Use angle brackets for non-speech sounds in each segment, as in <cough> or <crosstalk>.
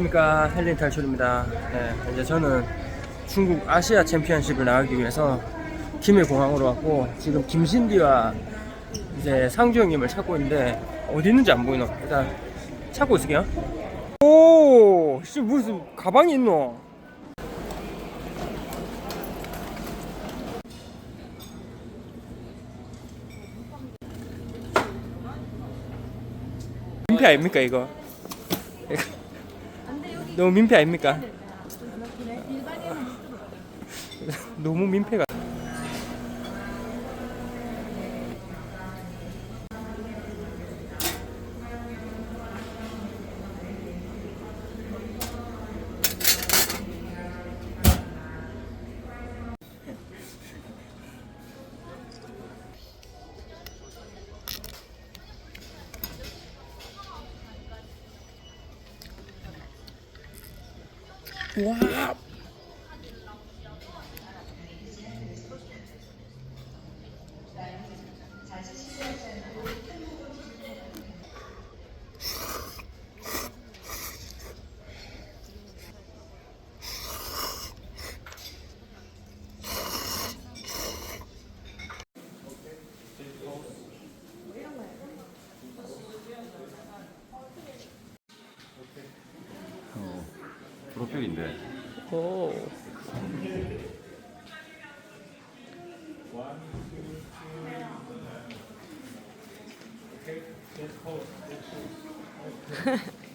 안녕하십니까 헬린 탈출입니다. 네, 이제 저는 중국 아시아 챔피언십을 나가기 위해서 김해공항으로 왔고 지금 김신디와 이제 상주 형님을 찾고 있는데 어디 있는지 안 보이노? 일단 찾고 있을게요. 오, 씨 무슨 가방이 있노? 민폐 아닙니까 이거? 너무 민폐 아닙니까? <laughs> 너무 민폐가. 와. 프로필인데. 오.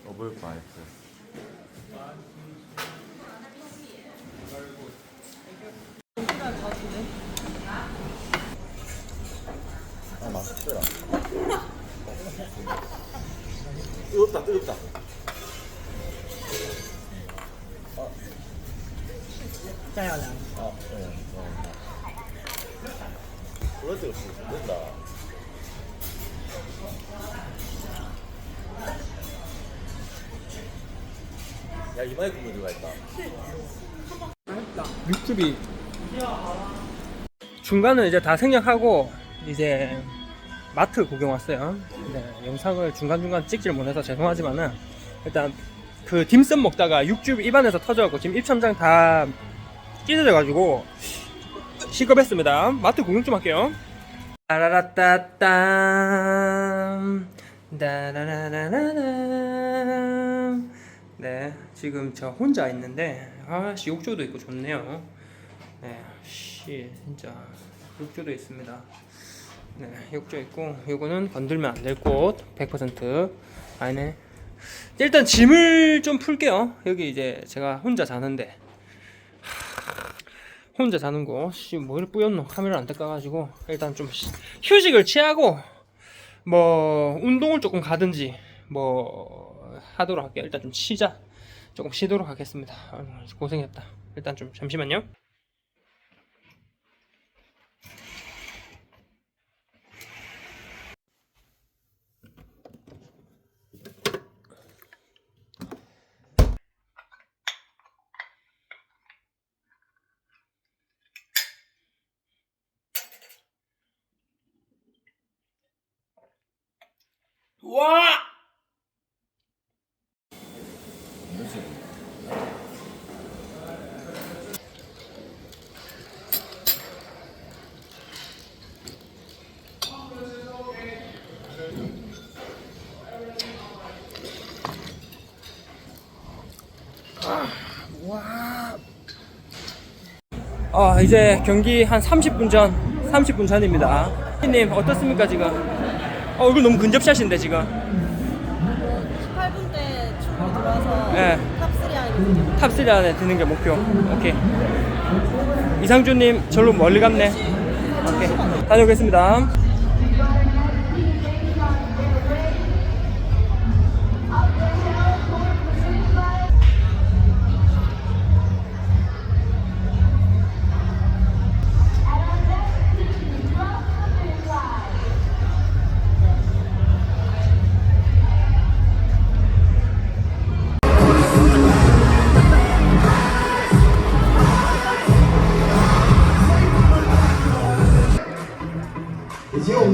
더블 파이프 아 맛있더라 뜨겁다 뜨겁다 그럴 때 없이 된다. 야, 이마에 국물 들어가 있다. 육즙이 중간은 이제 다 생략하고 이제 마트 구경 왔어요. 네, 영상을 중간 중간 찍질 못해서 죄송하지만은 일단 그 딤섬 먹다가 육즙 입안에서 터져갖고 지금 입천장 다 찢어져가지고 시급했습니다. 마트 구경 좀 할게요. 따라라따땀 따라라라라람 네 지금 저 혼자 있는데 아씨 욕조도 있고 좋네요. 네씨 진짜 욕조도 있습니다. 네 욕조 있고 요거는 건들면 안 될곳100% 아니네. 일단 짐을 좀 풀게요. 여기 이제 제가 혼자 자는데 혼자 자는 거, 씨, 뭐 이렇게 뿌였노? 카메라 안 닦아가지고, 일단 좀 시- 휴식을 취하고, 뭐, 운동을 조금 가든지, 뭐, 하도록 할게요. 일단 좀 쉬자. 조금 쉬도록 하겠습니다. 아이고, 고생했다. 일단 좀, 잠시만요. 와! 아 이제 경기 한 30분 전 30분 전입니다 님 어떻습니까 지금 어, 얼굴 너무 근접샷인데 지금. 18분 때 충분히 들어와서 네. 탑3 안에 탑3 안에 드는 게 목표. 오케이. 이상준님 절로 멀리 갔네. 오케이. 다녀오겠습니다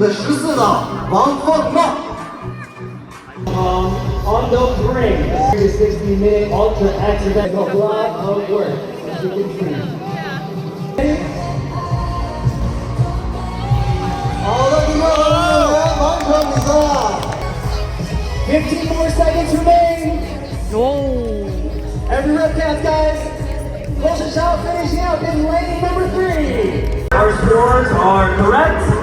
the Shusana Bangkok Um, on the brink, 60 minute ultra accident, a lot of work, as you can see. Ready? All of you are 15 more seconds remain. No. Every rep counts, guys. Motion shot finishing out in lane number three. Our scores are correct.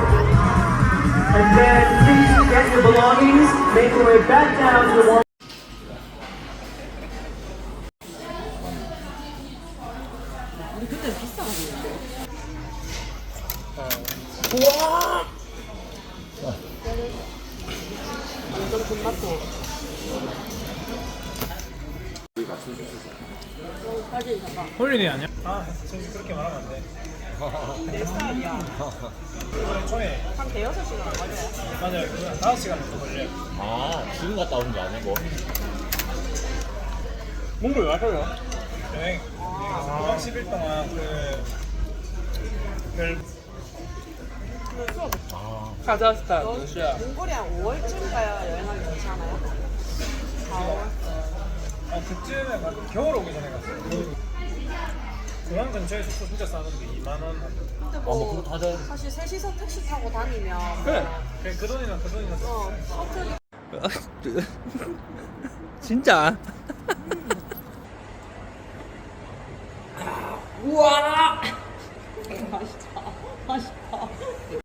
완전. 사진 잠깐. 홀리데이 아니야? 아, 솔직히 그렇게 말하면 안 돼. 내 스타일이야. 이번에 처음에 한 대여섯 시간 맞아요. 맞아요. 그거 한 5시간 정도 걸려요. 아, 지금 갔다 오는 게 아니고. 몽골 왜 가요? 여행. 9박 10일 동안 그 별. 카자흐스탄, 너 러시아. 몽골이야 5월쯤 가야 여행하기 괜찮아요? 4월. 아, 그쯤에 가 겨울 오기 전에 갔어요. 공항 근처에 숙소 진짜 싸던데 2만 원. 근데 아, 뭐뭐 그렇다 하자. 사실 셋이서 택시 타고 다니면 그래. 그래, 그 돈이면 그 돈이면 어 셔틀 <laughs> 진짜. 우와. <laughs> 맛있다. 맛있다.